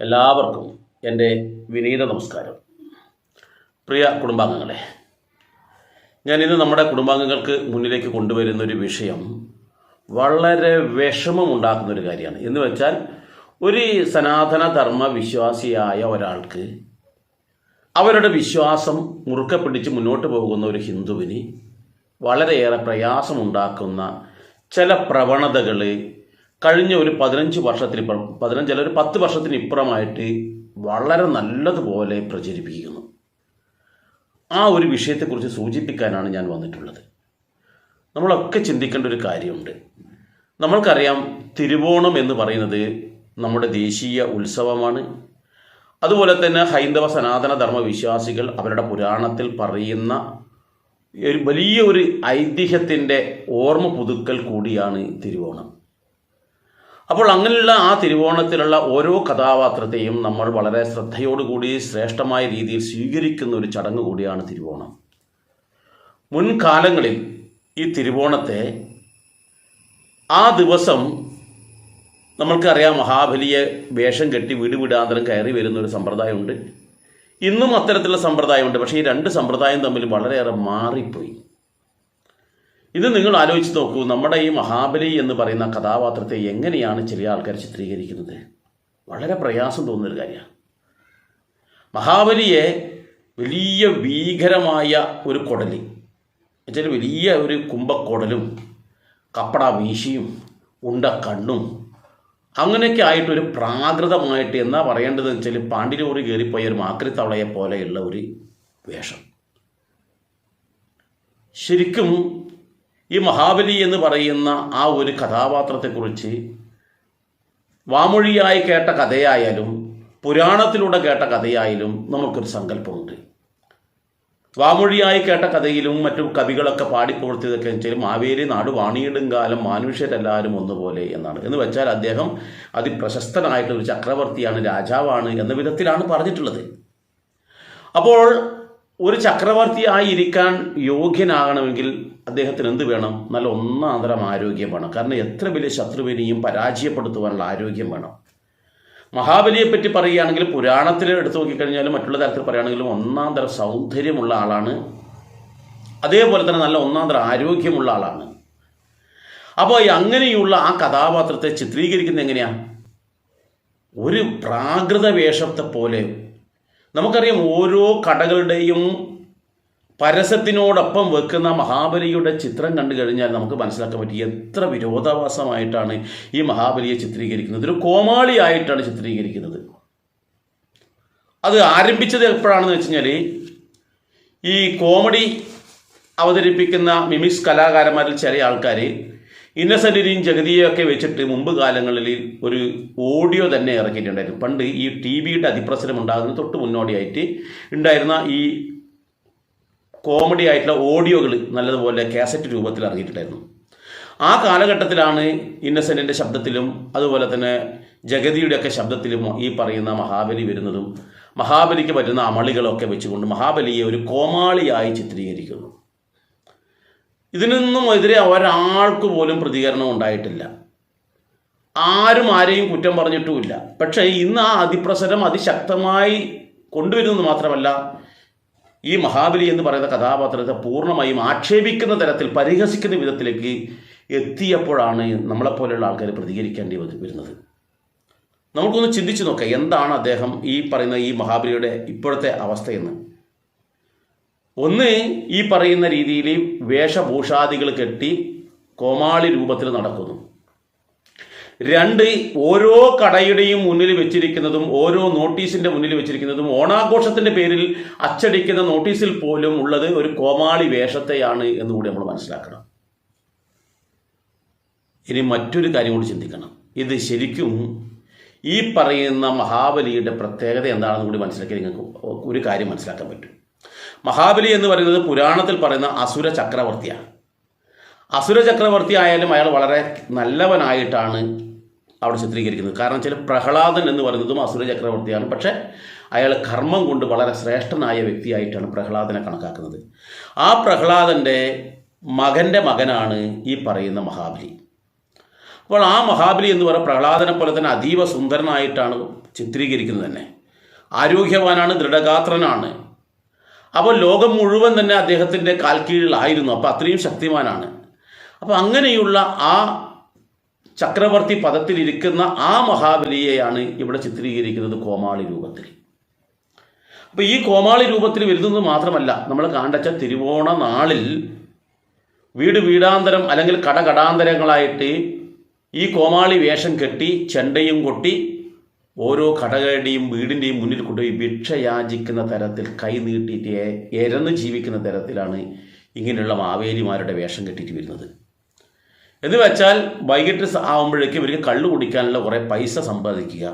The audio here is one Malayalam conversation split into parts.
എല്ലാവർക്കും എന്റെ വിനീത നമസ്കാരം. പ്രിയ കുടുംബാംഗങ്ങളെ ഞാൻ ഇന്ന് നമ്മുടെ കുടുംബാംഗങ്ങൾക്ക് മുന്നിലേക്ക് കൊണ്ടുവരുന്ന ഒരു വിഷയം വളരെ വിഷമമുണ്ടാക്കുന്ന ഒരു കാര്യമാണ്. എന്ന് വെച്ചാൽ ഒരു സനാതന ധർമ്മ വിശ്വാസിയായ ഒരാൾക്ക് അവരുടെ വിശ്വാസം മുറുക്കെ പിടിച്ച് മുന്നോട്ട് പോകുന്ന ഒരു ഹിന്ദുവിന് വളരെയേറെ പ്രയാസമുണ്ടാക്കുന്ന ചില പ്രവണതകൾ കഴിഞ്ഞ ഒരു പതിനഞ്ച് വർഷത്തിനിപ്പുറം പതിനഞ്ചല്ല ഒരു പത്ത് വർഷത്തിന് ഇപ്പുറമായിട്ട് വളരെ നല്ലതുപോലെ പ്രചരിപ്പിക്കുന്നു. ആ ഒരു വിഷയത്തെക്കുറിച്ച് സൂചിപ്പിക്കാനാണ് ഞാൻ വന്നിട്ടുള്ളത്. നമ്മളൊക്കെ ചിന്തിക്കേണ്ട ഒരു കാര്യമുണ്ട്. നമ്മൾക്കറിയാം തിരുവോണം എന്ന് പറയുന്നത് നമ്മുടെ ദേശീയ ഉത്സവമാണ്. അതുപോലെ തന്നെ ഹൈന്ദവ സനാതന ധർമ്മ വിശ്വാസികൾ അവരുടെ പുരാണത്തിൽ പറയുന്ന ഒരു വലിയ ഒരു ഐതിഹ്യത്തിന്റെ ഓർമ്മ പുതുക്കൽ കൂടിയാണ് തിരുവോണം. അപ്പോൾ അങ്ങനെയുള്ള ആ തിരുവോണത്തിലുള്ള ഓരോ കഥാപാത്രത്തെയും നമ്മൾ വളരെ ശ്രദ്ധയോടുകൂടി ശ്രേഷ്ഠമായ രീതിയിൽ സ്വീകരിക്കുന്ന ഒരു ചടങ്ങ് കൂടിയാണ് തിരുവോണം. മുൻകാലങ്ങളിൽ ഈ തിരുവോണത്തെ ആ ദിവസം നമ്മൾക്കറിയാം മഹാബലിയെ വേഷം കെട്ടി വീട് വീടാന്തരം കയറി വരുന്ന ഒരു സമ്പ്രദായമുണ്ട്. ഇന്നും അത്തരത്തിലുള്ള സമ്പ്രദായമുണ്ട്. പക്ഷേ ഈ രണ്ട് സമ്പ്രദായം തമ്മിൽ വളരെയേറെ മാറിപ്പോയി. ഇത് നിങ്ങൾ ആലോചിച്ച് നോക്കൂ. നമ്മുടെ ഈ മഹാബലി എന്ന് പറയുന്ന കഥാപാത്രത്തെ എങ്ങനെയാണ് ചില ആൾക്കാർ ചിത്രീകരിക്കുന്നത്? വളരെ പ്രയാസം തോന്നുന്നൊരു കാര്യമാണ്. മഹാബലിയെ വലിയ ഭീകരമായ ഒരു കുടലി എന്നുവെച്ചാൽ വലിയ ഒരു കുംഭക്കൊടലും കപ്പട വീശിയും ഉണ്ട കണ്ണും അങ്ങനെയൊക്കെ ആയിട്ടൊരു പ്രാകൃതമായിട്ട് എന്നാ പറയേണ്ടത് വെച്ചാൽ പാണ്ടിലൂറി കയറിപ്പോയ ഒരു മാക്രിത്തവളയെ പോലെയുള്ള ഒരു വേഷം. ശരിക്കും ഈ മഹാബലി എന്ന് പറയുന്ന ആ ഒരു കഥാപാത്രത്തെക്കുറിച്ച് വാമൊഴിയായി കേട്ട കഥയായാലും പുരാണത്തിലൂടെ കേട്ട കഥയായാലും നമുക്കൊരു സങ്കല്പമുണ്ട്. വാമൊഴിയായി കേട്ട കഥയിലും മറ്റു കവികളൊക്കെ പാടിപ്പോർത്തിയതൊക്കെ വെച്ചാൽ മാവേലി നാട് വാണിയിടും കാലം മാനുഷ്യരെല്ലാവരും ഒന്നുപോലെ എന്നാണ്. എന്ന് വെച്ചാൽ അദ്ദേഹം അതിപ്രശസ്തനായിട്ട് ഒരു ചക്രവർത്തിയാണ് രാജാവാണ് എന്ന വിധത്തിലാണ് പറഞ്ഞിട്ടുള്ളത്. അപ്പോൾ ഒരു ചക്രവർത്തിയായി ഇരിക്കാൻ യോഗ്യനാകണമെങ്കിൽ അദ്ദേഹത്തിന് എന്ത് വേണം? നല്ല ഒന്നാന്തരം ആരോഗ്യം വേണം. കാരണം എത്ര വലിയ ശത്രുവിനെയും പരാജയപ്പെടുത്തുവാനുള്ള ആരോഗ്യം വേണം. മഹാബലിയെ പറ്റി പറയുകയാണെങ്കിൽ പുരാണത്തിൽ എടുത്തു നോക്കിക്കഴിഞ്ഞാലും മറ്റുള്ള തരത്തിൽ പറയുകയാണെങ്കിലും ഒന്നാം തരം സൗന്ദര്യമുള്ള ആളാണ്. അതേപോലെ തന്നെ നല്ല ഒന്നാം തരം ആരോഗ്യമുള്ള ആളാണ്. അപ്പോൾ അങ്ങനെയുള്ള ആ കഥാപാത്രത്തെ ചിത്രീകരിക്കുന്നത് എങ്ങനെയാണ് ഒരു പ്രാകൃത വേഷത്തെ പോലെ. നമുക്കറിയാം ഓരോ കടകളുടെയും പരസ്യത്തിനോടൊപ്പം വെക്കുന്ന മഹാബലിയുടെ ചിത്രം കണ്ടു കഴിഞ്ഞാൽ നമുക്ക് മനസ്സിലാക്കാൻ പറ്റും എത്ര വിരോധാഭാസമായിട്ടാണ് ഈ മഹാബലിയെ ചിത്രീകരിക്കുന്നത്. ഒരു കോമാളിയായിട്ടാണ് ചിത്രീകരിക്കുന്നത്. അത് ആരംഭിച്ചത് എപ്പോഴാണെന്ന് വെച്ച് കഴിഞ്ഞാൽ ഈ കോമഡി അവതരിപ്പിക്കുന്ന മിമിക്സ് കലാകാരന്മാരിൽ ചില ആൾക്കാർ ഇന്നസെന്റിനെയും ജഗതിയെയൊക്കെ വെച്ചിട്ട് മുമ്പ് കാലങ്ങളിൽ ഒരു ഓഡിയോ തന്നെ ഇറക്കിയിട്ടുണ്ടായിരുന്നു. പണ്ട് ഈ ടി വിയുടെ അതിപ്രസരം ഉണ്ടാകുന്നതിന് തൊട്ട് മുന്നോടിയായിട്ട് ഉണ്ടായിരുന്ന ഈ കോമഡി ആയിട്ടുള്ള ഓഡിയോകൾ നല്ലതുപോലെ കാസറ്റ് രൂപത്തിൽ ഇറങ്ങിയിട്ടുണ്ടായിരുന്നു. ആ കാലഘട്ടത്തിലാണ് ഇന്നസെന്റിന്റെ ശബ്ദത്തിലും അതുപോലെ തന്നെ ജഗതിയുടെയൊക്കെ ശബ്ദത്തിലും ഈ പറയുന്ന മഹാബലി വരുന്നതും മഹാബലിക്ക് പറ്റുന്ന അമളികളൊക്കെ വെച്ചുകൊണ്ട് മഹാബലിയെ ഒരു കോമാളിയായി ചിത്രീകരിക്കുന്നു. ഇതിനൊന്നും എതിരെ ഒരാൾക്ക് പോലും പ്രതികരണം ഉണ്ടായിട്ടില്ല. ആരും ആരെയും കുറ്റം പറഞ്ഞിട്ടുമില്ല. പക്ഷേ ഇന്ന് ആ അതിപ്രസരം അതിശക്തമായി കൊണ്ടുവരുന്നത് മാത്രമല്ല ഈ മഹാബലി എന്ന് പറയുന്ന കഥാപാത്രത്തെ പൂർണമായും ആക്ഷേപിക്കുന്ന തരത്തിൽ പരിഹസിക്കുന്ന വിധത്തിലേക്ക് എത്തിയപ്പോഴാണ് നമ്മളെപ്പോലെയുള്ള ആൾക്കാർ പ്രതികരിക്കേണ്ടി വരുന്നത്. നമുക്കൊന്ന് ചിന്തിച്ചു നോക്കാം എന്താണ് അദ്ദേഹം ഈ പറയുന്ന ഈ മഹാബലിയുടെ ഇപ്പോഴത്തെ അവസ്ഥയെന്ന്. ഒന്ന് ഈ പറയുന്ന രീതിയിൽ വേഷഭൂഷാദികൾ കെട്ടി കോമാളി രൂപത്തിൽ നടക്കുന്നു. രണ്ട് ഓരോ കടയുടെയും മുന്നിൽ വെച്ചിരിക്കുന്നതും ഓരോ നോട്ടീസിന്റെ മുന്നിൽ വെച്ചിരിക്കുന്നതും ഓണാഘോഷത്തിന്റെ പേരിൽ അച്ചടിക്കുന്ന നോട്ടീസിൽ പോലും ഉള്ളത് ഒരു കോമാളി വേഷത്തെയാണ് എന്നുകൂടി നമ്മൾ മനസ്സിലാക്കണം. ഇനി മറ്റൊരു കാര്യം കൂടി ചിന്തിക്കണം. ഇത് ശരിക്കും ഈ പറയുന്ന മഹാബലിയുടെ പ്രത്യേകത എന്താണെന്ന് കൂടി മനസ്സിലാക്കി നിങ്ങൾക്ക് ഒരു കാര്യം മനസ്സിലാക്കാൻ പറ്റും. മഹാബലി എന്ന് പറയുന്നത് പുരാണത്തിൽ പറയുന്ന അസുര ചക്രവർത്തിയാണ്. അസുര ചക്രവർത്തി ആയാലും അയാൾ വളരെ നല്ലവനായിട്ടാണ് അവിടെ ചിത്രീകരിക്കുന്നത്. കാരണം ചില പ്രഹ്ലാദൻ എന്ന് പറയുന്നതും അസുര ചക്രവർത്തിയാണ്. പക്ഷേ അയാൾ കർമ്മം കൊണ്ട് വളരെ ശ്രേഷ്ഠനായ വ്യക്തിയായിട്ടാണ് പ്രഹ്ലാദനെ കണക്കാക്കുന്നത്. ആ പ്രഹ്ലാദന്റെ മകന്റെ മകനാണ് ഈ പറയുന്ന മഹാബലി. അപ്പോൾ ആ മഹാബലി എന്ന് പറയുന്ന പ്രഹ്ലാദനെ പോലെ തന്നെ അതീവ സുന്ദരനായിട്ടാണ് ചിത്രീകരിക്കുന്നത് തന്നെ. ആരോഗ്യവാനാണ് ദൃഢഗാത്രനാണ്. അപ്പോൾ ലോകം മുഴുവൻ തന്നെ അദ്ദേഹത്തിന്റെ കാൽക്കീഴിലായിരുന്നു. അപ്പോൾ അത്രയും ശക്തിമാനാണ്. അപ്പോൾ അങ്ങനെയുള്ള ആ ചക്രവർത്തി പദത്തിലിരിക്കുന്ന ആ മഹാബലിയെയാണ് ഇവിടെ ചിത്രീകരിക്കുന്നത് കോമാളി രൂപത്തിൽ. അപ്പോൾ ഈ കോമാളി രൂപത്തിൽ വരുന്നത് മാത്രമല്ല നമ്മൾ കാണ്ടച്ച തിരുവോണ നാളിൽ വീട് വീടാന്തരം അല്ലെങ്കിൽ കടകടാന്തരങ്ങളായിട്ട് ഈ കോമാളി വേഷം കെട്ടി ചെണ്ടയും കൊട്ടി ഓരോ കടകളുടെയും വീടിന്റെയും മുന്നിൽ കൊണ്ടുപോയി ഭിക്ഷ യാചിക്കുന്ന തരത്തിൽ കൈ നീട്ടിയിട്ട് എരന്ന് ജീവിക്കുന്ന തരത്തിലാണ് ഇങ്ങനെയുള്ള മാവേലിമാരുടെ വേഷം കെട്ടിയിട്ട് വരുന്നത്. എന്ന് വെച്ചാൽ വൈകിട്ട് ആകുമ്പോഴേക്കും ഇവർക്ക് കള്ളു കുടിക്കാനുള്ള കുറേ പൈസ സമ്പാദിക്കുക.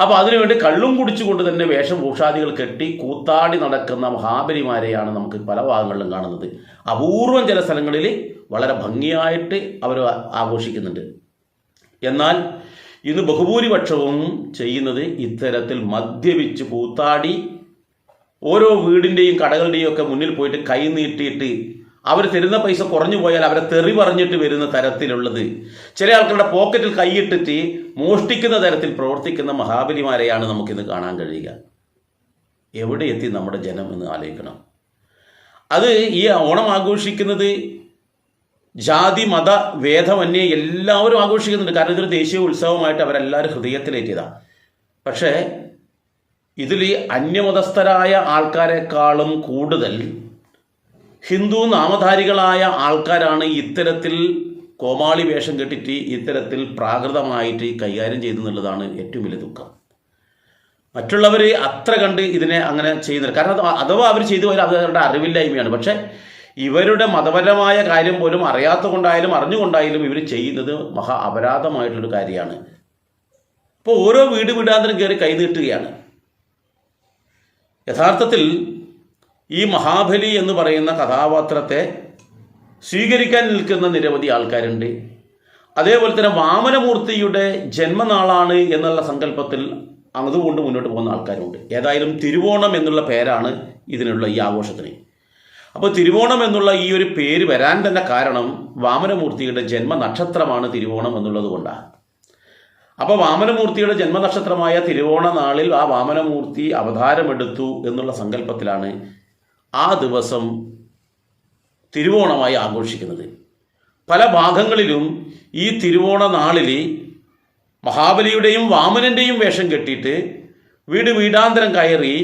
അപ്പോൾ അതിനുവേണ്ടി കള്ളും കുടിച്ചുകൊണ്ട് തന്നെ വേഷഭൂഷാദികൾ കെട്ടി കൂത്താടി നടക്കുന്ന മഹാബലിമാരെയാണ് നമുക്ക് പല ഭാഗങ്ങളിലും കാണുന്നത്. അപൂർവം ചില സ്ഥലങ്ങളിൽ വളരെ ഭംഗിയായിട്ട് അവർ ആഘോഷിക്കുന്നുണ്ട്. എന്നാൽ ഇന്ന് ബഹുഭൂരിപക്ഷവും ചെയ്യുന്നത് ഇത്തരത്തിൽ മദ്യപിച്ച് കൂത്താടി ഓരോ വീടിന്റെയും കടകളുടെയും ഒക്കെ മുന്നിൽ പോയിട്ട് കൈ നീട്ടിയിട്ട് അവർ തരുന്ന പൈസ കുറഞ്ഞു പോയാൽ അവരെ തെറി പറഞ്ഞിട്ട് വരുന്ന തരത്തിലുള്ളത്. ചില ആൾക്കാരുടെ പോക്കറ്റിൽ കൈയിട്ടിട്ട് മോഷ്ടിക്കുന്ന തരത്തിൽ പ്രവർത്തിക്കുന്ന മഹാബലിമാരെയാണ് നമുക്കിന്ന് കാണാൻ കഴിയുക. എവിടെ എത്തി നമ്മുടെ ജനം എന്ന് ആലോചിക്കണം. അത് ഈ ഓണം ആഘോഷിക്കുന്നത് ജാതി മത വേദമന്യേ എല്ലാവരും ആഘോഷിക്കുന്നുണ്ട്. കാരണം ഇതൊരു ദേശീയ ഉത്സവമായിട്ട് അവരെല്ലാവരും ഹൃദയത്തിലേറ്റിയതാണ് പക്ഷേ ഇതിൽ ഈ അന്യമതസ്ഥരായ ആൾക്കാരെക്കാളും കൂടുതൽ ഹിന്ദു നാമധാരികളായ ആൾക്കാരാണ് ഇത്തരത്തിൽ കോമാളി വേഷം കെട്ടിട്ട് ഇത്തരത്തിൽ പ്രാകൃതമായിട്ട് കൈകാര്യം ചെയ്തെന്നുള്ളതാണ് ഏറ്റവും വലിയ ദുഃഖം. മറ്റുള്ളവർ അത്ര കണ്ട് ഇതിനെ അങ്ങനെ ചെയ്യുന്നില്ല. കാരണം അഥവാ അവർ ചെയ്തു പോയാൽ അവരുടെ അറിവില്ലായ്മയാണ്. പക്ഷേ ഇവരുടെ മതപരമായ കാര്യം പോലും അറിയാത്ത കൊണ്ടായാലും അറിഞ്ഞുകൊണ്ടായാലും ഇവർ ചെയ്യുന്നത് മഹാ അപരാധമായിട്ടുള്ളൊരു കാര്യമാണ്. ഇപ്പോൾ ഓരോ വീട് വീടാന്തരം കയറി കൈനീട്ടുകയാണ് യഥാർത്ഥത്തിൽ ഈ മഹാബലി എന്ന് പറയുന്ന കഥാപാത്രത്തെ സ്വീകരിക്കാൻ നിൽക്കുന്ന നിരവധി ആൾക്കാരുണ്ട്. അതേപോലെ തന്നെ വാമനമൂർത്തിയുടെ ജന്മനാളാണ് എന്നുള്ള സങ്കല്പത്തിൽ അതുകൊണ്ട് മുന്നോട്ട് പോകുന്ന ആൾക്കാരുണ്ട്. ഏതായാലും തിരുവോണം എന്നുള്ള പേരാണ് ഇതിനുള്ള ഈ ആഘോഷത്തിന്. അപ്പോൾ തിരുവോണം എന്നുള്ള ഈ ഒരു പേര് വരാൻ തന്നെ കാരണം വാമനമൂർത്തിയുടെ ജന്മനക്ഷത്രമാണ് തിരുവോണം എന്നുള്ളത് കൊണ്ടാണ്. അപ്പോൾ വാമനമൂർത്തിയുടെ ജന്മനക്ഷത്രമായ തിരുവോണ നാളിൽ ആ വാമനമൂർത്തി അവതാരമെടുത്തു എന്നുള്ള സങ്കല്പത്തിലാണ് ആ ദിവസം തിരുവോണമായി ആഘോഷിക്കുന്നത്. പല ഭാഗങ്ങളിലും ഈ തിരുവോണ നാളിൽ മഹാബലിയുടെയും വാമനന്റെയും വേഷം കെട്ടിയിട്ട് വീട് വീടാന്തരം കയറി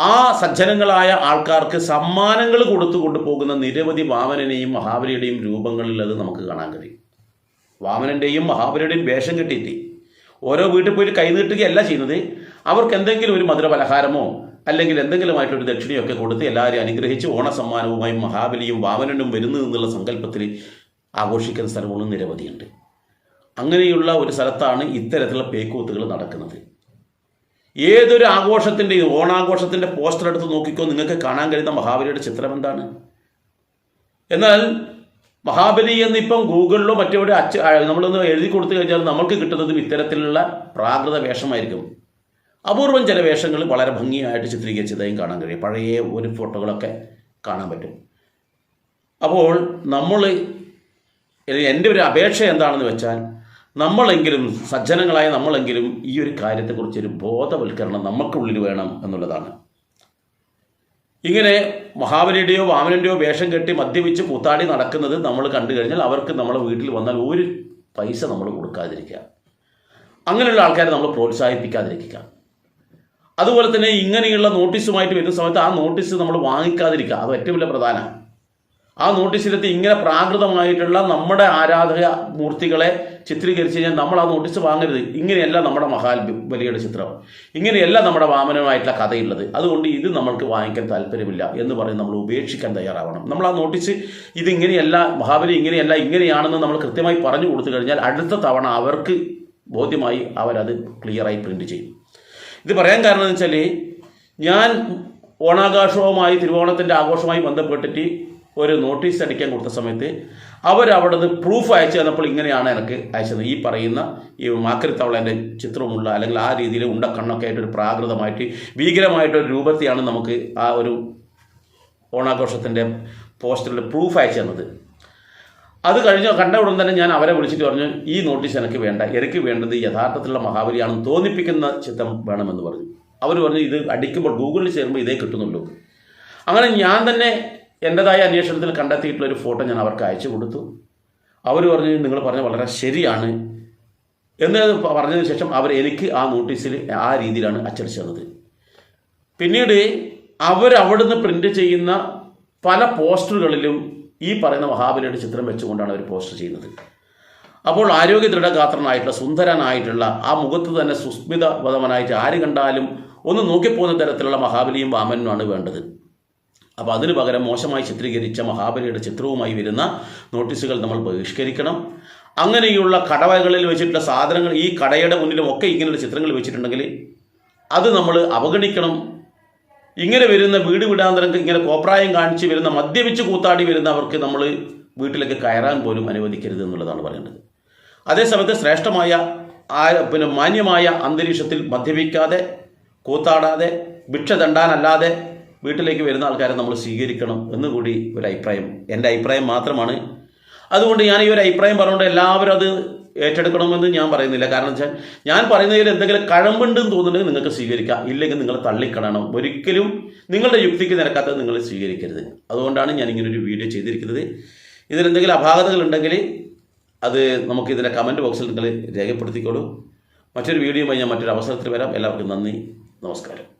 ആ സജ്ജനങ്ങളായ ആൾക്കാർക്ക് സമ്മാനങ്ങൾ കൊടുത്തു കൊണ്ടുപോകുന്ന നിരവധി വാമനനെയും മഹാബലിയുടെയും രൂപങ്ങളിൽ അത് നമുക്ക് കാണാൻ കഴിയും. വാമനന്റെയും മഹാബലിയുടെയും വേഷം കെട്ടിയിട്ട് ഓരോ വീട്ടിൽ പോയിട്ട് കൈനീട്ടുകയല്ല ചെയ്യുന്നത്. അവർക്ക് എന്തെങ്കിലും ഒരു മധുര പലഹാരമോ അല്ലെങ്കിൽ എന്തെങ്കിലുമായിട്ടൊരു ദക്ഷിണയൊക്കെ കൊടുത്ത് എല്ലാവരെയും അനുഗ്രഹിച്ച് ഓണസമ്മാനവുമായും മഹാബലിയും വാമനനും വരുന്നു എന്നുള്ള സങ്കല്പത്തിൽ ആഘോഷിക്കുന്ന സ്ഥലങ്ങളും നിരവധിയുണ്ട്. അങ്ങനെയുള്ള ഒരു സ്ഥലത്താണ് ഇത്തരത്തിലുള്ള പേക്കൂത്തുകൾ നടക്കുന്നത്. ഏതൊരു ആഘോഷത്തിന്റെയും ഓണാഘോഷത്തിന്റെ പോസ്റ്റർ എടുത്ത് നോക്കിക്കോ നിങ്ങൾക്ക് കാണാൻ കഴിയുന്ന മഹാബലിയുടെ ചിത്രം എന്താണ്? എന്നാൽ മഹാബലി എന്ന് ഇപ്പം ഗൂഗിളിലോ മറ്റെവിടെ അച്ഛ നമ്മളൊന്ന് എഴുതി കൊടുത്തു കഴിഞ്ഞാൽ നമ്മൾക്ക് കിട്ടുന്നതും ഇത്തരത്തിലുള്ള പ്രാകൃത വേഷമായിരിക്കും. അപൂർവം ചില വേഷങ്ങൾ വളരെ ഭംഗിയായിട്ട് ചിത്രീകരിച്ചതായും കാണാൻ കഴിയും. പഴയ ഒരു ഫോട്ടോകളൊക്കെ കാണാൻ പറ്റും. അപ്പോൾ നമ്മൾ എന്റെ ഒരു അപേക്ഷ എന്താണെന്ന് വെച്ചാൽ നമ്മളെങ്കിലും സജ്ജനങ്ങളായ നമ്മളെങ്കിലും ഈ ഒരു കാര്യത്തെക്കുറിച്ചൊരു ബോധവൽക്കരണം നമുക്കുള്ളിൽ വേണം എന്നുള്ളതാണ്. ഇങ്ങനെ മഹാബലിയുടെയോ വാമനന്റെയോ വേഷം കെട്ടി മദ്യപിച്ച് കൂത്താടി നടക്കുന്നത് നമ്മൾ കണ്ടു കഴിഞ്ഞാൽ അവർക്ക് നമ്മളെ വീട്ടിൽ വന്നാൽ ഒരു പൈസ നമ്മൾ കൊടുക്കാതിരിക്കുക. അങ്ങനെയുള്ള ആൾക്കാരെ നമ്മൾ പ്രോത്സാഹിപ്പിക്കാതിരിക്കുക. അതുപോലെ തന്നെ ഇങ്ങനെയുള്ള നോട്ടീസുമായിട്ട് വരുന്ന സമയത്ത് ആ നോട്ടീസ് നമ്മൾ വാങ്ങിക്കാതിരിക്കുക. അത് ഏറ്റവും വലിയ പ്രധാന. ആ നോട്ടീസിലെത്തി ഇങ്ങനെ പ്രാകൃതമായിട്ടുള്ള നമ്മുടെ ആരാധക മൂർത്തികളെ ചിത്രീകരിച്ച് കഴിഞ്ഞാൽ നമ്മൾ ആ നോട്ടീസ് വാങ്ങരുത്. ഇങ്ങനെയല്ല നമ്മുടെ മഹാൽ ബലിയുടെ ചിത്രം. ഇങ്ങനെയല്ല നമ്മുടെ വാമനമായിട്ടുള്ള കഥയുള്ളത്. അതുകൊണ്ട് ഇത് നമ്മൾക്ക് വാങ്ങിക്കാൻ താല്പര്യമില്ല എന്ന് പറഞ്ഞ് നമ്മൾ ഉപേക്ഷിക്കാൻ തയ്യാറാവണം. നമ്മൾ ആ നോട്ടീസ് ഇത് ഇങ്ങനെയല്ല മഹാബലി ഇങ്ങനെയല്ല ഇങ്ങനെയാണെന്ന് നമ്മൾ കൃത്യമായി പറഞ്ഞു കൊടുത്തു കഴിഞ്ഞാൽ അടുത്ത തവണ അവർക്ക് ബോധ്യമായി അവരത് ക്ലിയറായി പ്രിന്റ് ചെയ്യും. ഇത് പറയാൻ കാരണം എന്ന് വെച്ചാൽ ഞാൻ ഓണാഘോഷവുമായി തിരുവോണത്തിന്റെ ആഘോഷവുമായി ബന്ധപ്പെട്ടിട്ട് ഒരു നോട്ടീസ് അടിക്കാൻ കൊടുത്ത സമയത്ത് അവരവിടെ നിന്ന് പ്രൂഫ് അയച്ചു തന്നപ്പോൾ ഇങ്ങനെയാണ് എനിക്ക് അയച്ചത്. ഈ പറയുന്ന ഈ മാക്കരിത്തവളേന്റെ ചിത്രമുള്ള അല്ലെങ്കിൽ ആ രീതിയിൽ ഉണ്ട കണ്ണൊക്കെ ആയിട്ടൊരു പ്രാകൃതമായിട്ട് ഭീകരമായിട്ടൊരു രൂപത്തെയാണ് നമുക്ക് ആ ഒരു ഓണാഘോഷത്തിന്റെ പോസ്റ്ററിൽ പ്രൂഫ് അയച്ചു തന്നത്. അത് കഴിഞ്ഞ കണ്ട ഉടൻ തന്നെ ഞാൻ അവരെ വിളിച്ചിട്ട് പറഞ്ഞു ഈ നോട്ടീസ് എനിക്ക് വേണ്ട. എനിക്ക് വേണ്ടത് യഥാർത്ഥത്തിലുള്ള മഹാബലിയാണെന്ന് തോന്നിപ്പിക്കുന്ന ചിത്രം വേണമെന്ന് പറഞ്ഞു. അവർ പറഞ്ഞു ഇത് അടിക്കുമ്പോൾ ഗൂഗിളിൽ ചേരുമ്പോൾ ഇതേ കിട്ടുന്നുള്ളൂ. അങ്ങനെ ഞാൻ തന്നെ എന്റെതായ അന്വേഷണത്തിൽ കണ്ടെത്തിയിട്ടുള്ള ഒരു ഫോട്ടോ ഞാൻ അവർക്ക് അയച്ചു കൊടുത്തു. അവർ പറഞ്ഞു നിങ്ങൾ പറഞ്ഞ വളരെ ശരിയാണ്. എന്ന് പറഞ്ഞതിന് ശേഷം അവർ എനിക്ക് ആ നോട്ടീസിൽ ആ രീതിയിലാണ് അച്ചടിച്ചത്. പിന്നീട് അവരവിടുന്ന് പ്രിന്റ് ചെയ്യുന്ന പല പോസ്റ്ററുകളിലും ഈ പറയുന്ന മഹാബലിയുടെ ചിത്രം വെച്ചുകൊണ്ടാണ് അവർ പോസ്റ്റ് ചെയ്യുന്നത്. അപ്പോൾ ആരോഗ്യ ദൃഢഗാത്രനായിട്ടുള്ള സുന്ദരനായിട്ടുള്ള ആ മുഖത്ത് തന്നെ സുസ്മിതവതമനായിട്ട് ആര് കണ്ടാലും ഒന്ന് നോക്കിപ്പോകുന്ന തരത്തിലുള്ള മഹാബലിയും വാമനുമാണ് വേണ്ടത്. അപ്പോൾ അതിന് പകരം മോശമായി ചിത്രീകരിച്ച മഹാബലിയുടെ ചിത്രവുമായി വരുന്ന നോട്ടീസുകൾ നമ്മൾ ബഹിഷ്കരിക്കണം. അങ്ങനെയുള്ള കടവകളിൽ വെച്ചിട്ടുള്ള സാധനങ്ങൾ ഈ കടയുടെ മുന്നിലും ഒക്കെ ഇങ്ങനെയുള്ള ചിത്രങ്ങൾ വെച്ചിട്ടുണ്ടെങ്കിൽ അത് നമ്മൾ അവഗണിക്കണം. ഇങ്ങനെ വരുന്ന വീട് വിടാന്തരം ഇങ്ങനെ കോപ്രായം കാണിച്ച് വരുന്ന മദ്യപിച്ച് കൂത്താടി വരുന്നവർക്ക് നമ്മൾ വീട്ടിലേക്ക് കയറാൻ പോലും അനുവദിക്കരുത് എന്നുള്ളതാണ് പറയേണ്ടത്. അതേസമയത്ത് ശ്രേഷ്ഠമായ ആ പിന്നെ മാന്യമായ അന്തരീക്ഷത്തിൽ മദ്യപിക്കാതെ കൂത്താടാതെ ഭിക്ഷ തണ്ടാനല്ലാതെ വീട്ടിലേക്ക് വരുന്ന ആൾക്കാരെ നമ്മൾ സ്വീകരിക്കണം എന്നുകൂടി ഒരു അഭിപ്രായം എന്റെ അഭിപ്രായം മാത്രമാണ് അതുകൊണ്ട് ഞാൻ ഈ ഒരു അഭിപ്രായം പറഞ്ഞുകൊണ്ട് എല്ലാവരും അത് ഏറ്റെടുക്കണമെന്ന് ഞാൻ പറയുന്നില്ല. കാരണം വെച്ചാൽ ഞാൻ പറയുന്നതിൽ എന്തെങ്കിലും കഴമ്പുണ്ടെന്ന് തോന്നുന്നുണ്ടെങ്കിൽ നിങ്ങൾക്ക് സ്വീകരിക്കാം. ഇല്ലെങ്കിൽ നിങ്ങൾ തള്ളിക്കളയണം. ഒരിക്കലും നിങ്ങളുടെ യുക്തിക്ക് നിരക്കാത്തത് നിങ്ങൾ സ്വീകരിക്കരുത്. അതുകൊണ്ടാണ് ഞാൻ ഇങ്ങനെ ഒരു വീഡിയോ ചെയ്തിരിക്കുന്നത്. ഇതിലെന്തെങ്കിലും അപാകതകൾ ഉണ്ടെങ്കിൽ അത് നമുക്ക് ഇതിന്റെ കമന്റ് ബോക്സിൽ നിങ്ങൾ രേഖപ്പെടുത്തിക്കോളൂ. മറ്റൊരു വീഡിയോയുമായി ഞാൻ മറ്റൊരു അവസരത്തിൽ വരാം. എല്ലാവർക്കും നന്ദി. നമസ്കാരം.